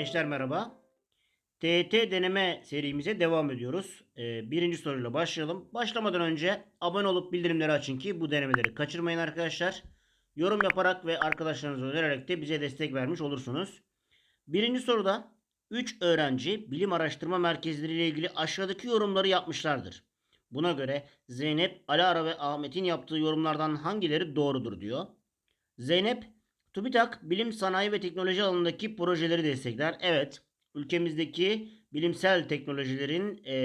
Gençler merhaba. TET deneme serimize devam ediyoruz. Ee, birinci soruyla başlayalım. Başlamadan önce abone olup bildirimleri açın ki bu denemeleri kaçırmayın arkadaşlar. Yorum yaparak ve arkadaşlarınıza önererek de bize destek vermiş olursunuz. Birinci soruda 3 öğrenci bilim araştırma merkezleri ile ilgili aşağıdaki yorumları yapmışlardır. Buna göre Zeynep, Alara ve Ahmet'in yaptığı yorumlardan hangileri doğrudur diyor. Zeynep, TÜBİTAK bilim, sanayi ve teknoloji alanındaki projeleri destekler. Evet, ülkemizdeki bilimsel teknolojilerin e,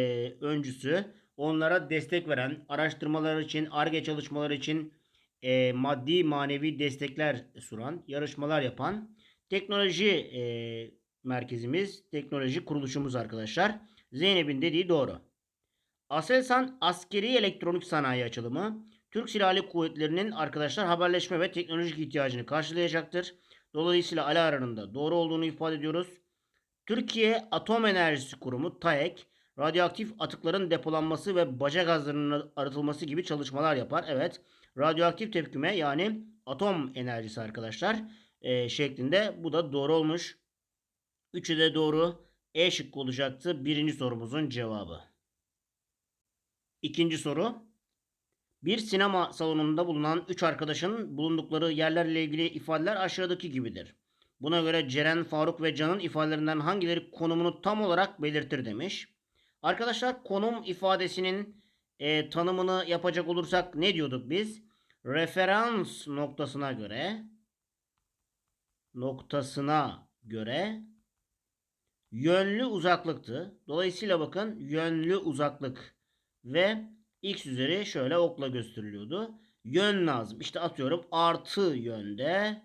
öncüsü, onlara destek veren, araştırmalar için, ARGE çalışmaları için e, maddi manevi destekler sunan, yarışmalar yapan teknoloji e, merkezimiz, teknoloji kuruluşumuz arkadaşlar. Zeynep'in dediği doğru. Aselsan askeri elektronik sanayi açılımı Türk Silahlı Kuvvetleri'nin arkadaşlar haberleşme ve teknolojik ihtiyacını karşılayacaktır. Dolayısıyla Alara'nın da doğru olduğunu ifade ediyoruz. Türkiye Atom Enerjisi Kurumu TAEK radyoaktif atıkların depolanması ve baca gazlarının arıtılması gibi çalışmalar yapar. Evet radyoaktif tepkime yani atom enerjisi arkadaşlar e, şeklinde bu da doğru olmuş. Üçü de doğru. E şıkkı olacaktı birinci sorumuzun cevabı. İkinci soru. Bir sinema salonunda bulunan 3 arkadaşın bulundukları yerlerle ilgili ifadeler aşağıdaki gibidir. Buna göre Ceren, Faruk ve Can'ın ifadelerinden hangileri konumunu tam olarak belirtir demiş. Arkadaşlar konum ifadesinin e, tanımını yapacak olursak ne diyorduk biz? Referans noktasına göre noktasına göre yönlü uzaklıktı. Dolayısıyla bakın yönlü uzaklık ve x üzeri şöyle okla gösteriliyordu. Yön lazım. İşte atıyorum artı yönde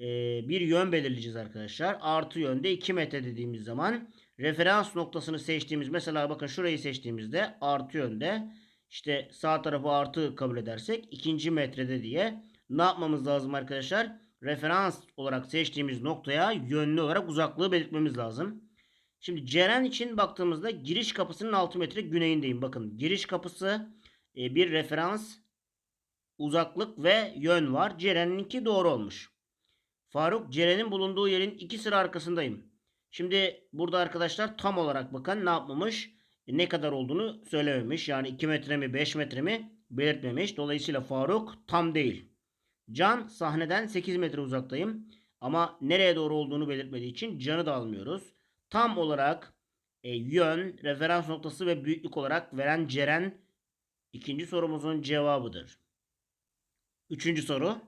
e, bir yön belirleyeceğiz arkadaşlar. Artı yönde 2 metre dediğimiz zaman referans noktasını seçtiğimiz mesela bakın şurayı seçtiğimizde artı yönde işte sağ tarafı artı kabul edersek ikinci metrede diye ne yapmamız lazım arkadaşlar? Referans olarak seçtiğimiz noktaya yönlü olarak uzaklığı belirtmemiz lazım. Şimdi Ceren için baktığımızda giriş kapısının 6 metre güneyindeyim. Bakın giriş kapısı e, bir referans uzaklık ve yön var. Ceren'inki doğru olmuş. Faruk Ceren'in bulunduğu yerin iki sıra arkasındayım. Şimdi burada arkadaşlar tam olarak bakın ne yapmamış? E, ne kadar olduğunu söylememiş. Yani 2 metre mi 5 metre mi belirtmemiş. Dolayısıyla Faruk tam değil. Can sahneden 8 metre uzaktayım. Ama nereye doğru olduğunu belirtmediği için Can'ı da almıyoruz tam olarak e, yön, referans noktası ve büyüklük olarak veren Ceren ikinci sorumuzun cevabıdır. Üçüncü soru.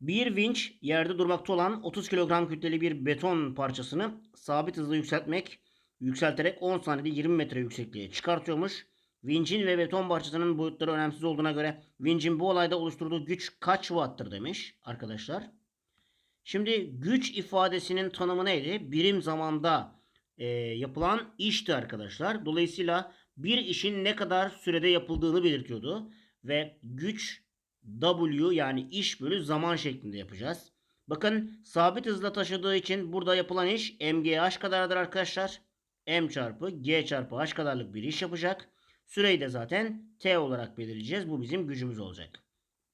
Bir vinç yerde durmakta olan 30 kilogram kütleli bir beton parçasını sabit hızla yükseltmek, yükselterek 10 saniyede 20 metre yüksekliğe çıkartıyormuş. Vincin ve beton parçasının boyutları önemsiz olduğuna göre vincin bu olayda oluşturduğu güç kaç watt'tır demiş arkadaşlar. Şimdi güç ifadesinin tanımı neydi? Birim zamanda e, yapılan işti arkadaşlar. Dolayısıyla bir işin ne kadar sürede yapıldığını belirtiyordu. Ve güç W yani iş bölü zaman şeklinde yapacağız. Bakın sabit hızla taşıdığı için burada yapılan iş mgh kadardır arkadaşlar. m çarpı g çarpı h kadarlık bir iş yapacak. Süreyi de zaten t olarak belirleyeceğiz. Bu bizim gücümüz olacak.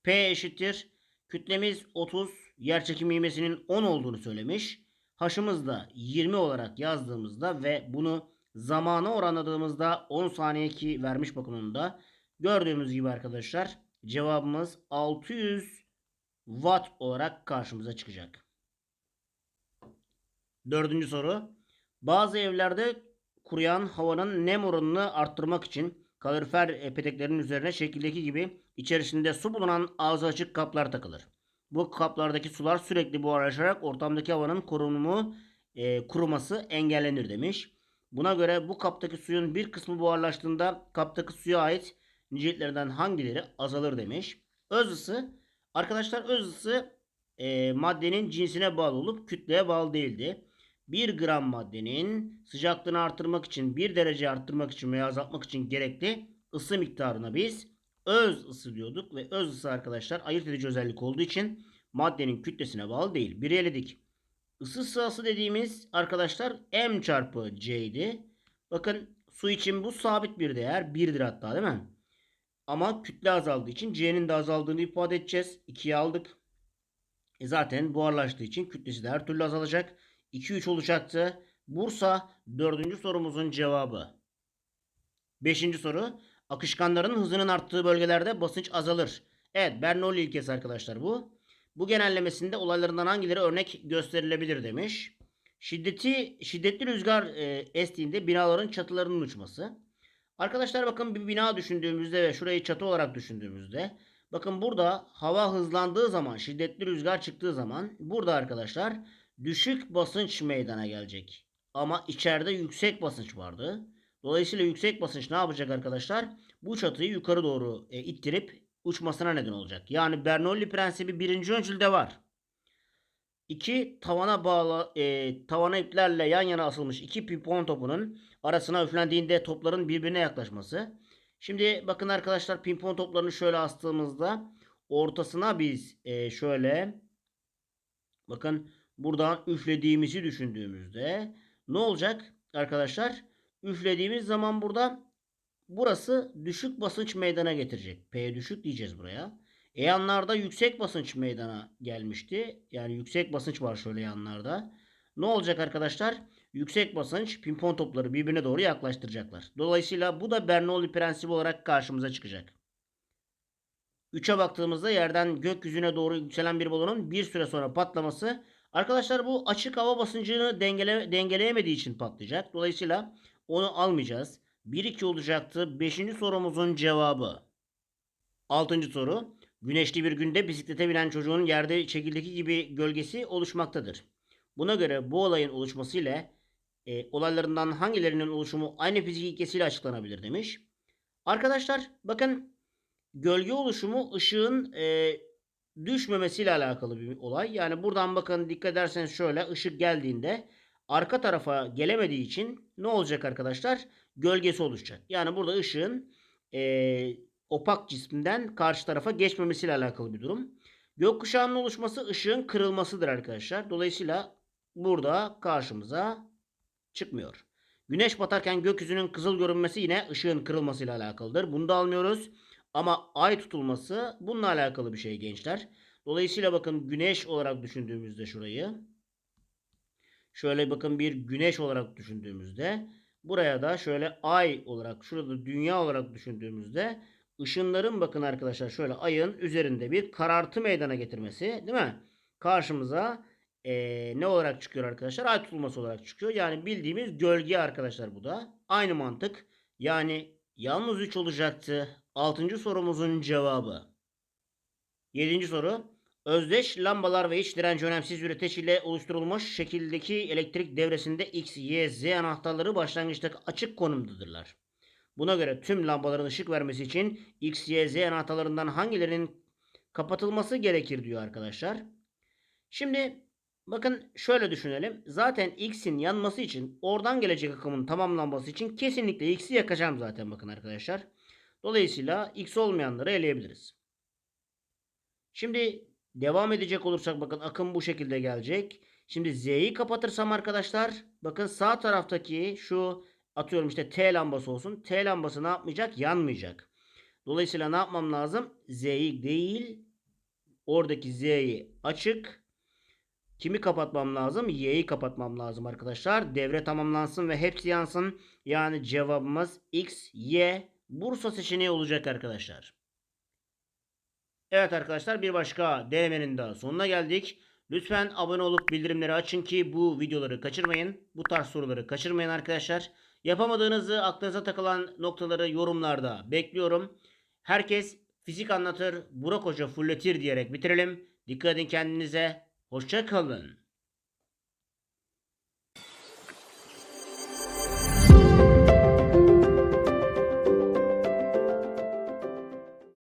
P eşittir. Kütlemiz 30. Yerçekim ivmesinin 10 olduğunu söylemiş. H'ımız da 20 olarak yazdığımızda ve bunu zamana oranladığımızda 10 saniye ki vermiş bakın onu da. Gördüğümüz gibi arkadaşlar cevabımız 600 watt olarak karşımıza çıkacak. Dördüncü soru. Bazı evlerde kuruyan havanın nem oranını arttırmak için kalorifer peteklerin üzerine şekildeki gibi içerisinde su bulunan ağzı açık kaplar takılır. Bu kaplardaki sular sürekli buharlaşarak ortamdaki havanın korunumu e, kuruması engellenir demiş. Buna göre bu kaptaki suyun bir kısmı buharlaştığında kaptaki suya ait niceliklerden hangileri azalır demiş. Öz ısı arkadaşlar öz ısı e, maddenin cinsine bağlı olup kütleye bağlı değildi. 1 gram maddenin sıcaklığını arttırmak için 1 derece arttırmak için veya azaltmak için gerekli ısı miktarına biz öz ısı diyorduk ve öz ısı arkadaşlar ayırt edici özellik olduğu için maddenin kütlesine bağlı değil. Bir eledik. Isı sırası dediğimiz arkadaşlar M çarpı C idi. Bakın su için bu sabit bir değer. 1'dir hatta değil mi? Ama kütle azaldığı için C'nin de azaldığını ifade edeceğiz. 2'ye aldık. E zaten buharlaştığı için kütlesi de her türlü azalacak. 2-3 olacaktı. Bursa dördüncü sorumuzun cevabı. Beşinci soru. Akışkanların hızının arttığı bölgelerde basınç azalır. Evet Bernoulli ilkesi arkadaşlar bu. Bu genellemesinde olaylarından hangileri örnek gösterilebilir demiş. Şiddeti şiddetli rüzgar e, estiğinde binaların çatılarının uçması. Arkadaşlar bakın bir bina düşündüğümüzde ve şurayı çatı olarak düşündüğümüzde bakın burada hava hızlandığı zaman şiddetli rüzgar çıktığı zaman burada arkadaşlar düşük basınç meydana gelecek. Ama içeride yüksek basınç vardı. Dolayısıyla yüksek basınç ne yapacak arkadaşlar? Bu çatıyı yukarı doğru e, ittirip uçmasına neden olacak. Yani Bernoulli prensibi birinci öncülde var. İki tavana bağlı e, tavana iplerle yan yana asılmış iki pimpon topunun arasına üflendiğinde topların birbirine yaklaşması. Şimdi bakın arkadaşlar pimpon toplarını şöyle astığımızda ortasına biz e, şöyle bakın buradan üflediğimizi düşündüğümüzde ne olacak arkadaşlar? Üflediğimiz zaman burada burası düşük basınç meydana getirecek. P düşük diyeceğiz buraya. E yanlarda yüksek basınç meydana gelmişti. Yani yüksek basınç var şöyle yanlarda. Ne olacak arkadaşlar? Yüksek basınç pimpon topları birbirine doğru yaklaştıracaklar. Dolayısıyla bu da Bernoulli prensibi olarak karşımıza çıkacak. 3'e baktığımızda yerden gökyüzüne doğru yükselen bir balonun bir süre sonra patlaması. Arkadaşlar bu açık hava basıncını dengele, dengeleyemediği için patlayacak. Dolayısıyla onu almayacağız. 1-2 olacaktı. 5. sorumuzun cevabı. 6. soru. Güneşli bir günde bisiklete binen çocuğun yerde çekildeki gibi gölgesi oluşmaktadır. Buna göre bu olayın oluşması ile e, olaylarından hangilerinin oluşumu aynı fizik ilkesiyle açıklanabilir demiş. Arkadaşlar bakın gölge oluşumu ışığın e, düşmemesiyle alakalı bir olay. Yani buradan bakın dikkat ederseniz şöyle ışık geldiğinde arka tarafa gelemediği için ne olacak arkadaşlar? Gölgesi oluşacak. Yani burada ışığın e, opak cisminden karşı tarafa geçmemesiyle alakalı bir durum. Gökkuşağının oluşması ışığın kırılmasıdır arkadaşlar. Dolayısıyla burada karşımıza çıkmıyor. Güneş batarken gökyüzünün kızıl görünmesi yine ışığın kırılmasıyla alakalıdır. Bunu da almıyoruz. Ama ay tutulması bununla alakalı bir şey gençler. Dolayısıyla bakın güneş olarak düşündüğümüzde şurayı. Şöyle bakın bir güneş olarak düşündüğümüzde buraya da şöyle ay olarak şurada dünya olarak düşündüğümüzde ışınların bakın arkadaşlar şöyle ayın üzerinde bir karartı meydana getirmesi değil mi? Karşımıza ee, ne olarak çıkıyor arkadaşlar? Ay tutulması olarak çıkıyor. Yani bildiğimiz gölge arkadaşlar bu da. Aynı mantık. Yani yalnız 3 olacaktı. 6. sorumuzun cevabı. 7. soru. Özdeş lambalar ve iç direnci önemsiz üreteç ile oluşturulmuş şekildeki elektrik devresinde X, Y, Z anahtarları başlangıçta açık konumdadırlar. Buna göre tüm lambaların ışık vermesi için X, Y, Z anahtarlarından hangilerinin kapatılması gerekir diyor arkadaşlar. Şimdi bakın şöyle düşünelim. Zaten X'in yanması için oradan gelecek akımın tamamlanması için kesinlikle X'i yakacağım zaten bakın arkadaşlar. Dolayısıyla X olmayanları eleyebiliriz. Şimdi devam edecek olursak bakın akım bu şekilde gelecek. Şimdi Z'yi kapatırsam arkadaşlar bakın sağ taraftaki şu atıyorum işte T lambası olsun. T lambası ne yapmayacak? Yanmayacak. Dolayısıyla ne yapmam lazım? Z'yi değil oradaki Z'yi açık. Kimi kapatmam lazım? Y'yi kapatmam lazım arkadaşlar. Devre tamamlansın ve hepsi yansın. Yani cevabımız X, Y, Bursa seçeneği olacak arkadaşlar. Evet arkadaşlar bir başka denemenin daha sonuna geldik. Lütfen abone olup bildirimleri açın ki bu videoları kaçırmayın. Bu tarz soruları kaçırmayın arkadaşlar. Yapamadığınızı aklınıza takılan noktaları yorumlarda bekliyorum. Herkes fizik anlatır, Burak Hoca fulletir diyerek bitirelim. Dikkat edin kendinize. Hoşça kalın.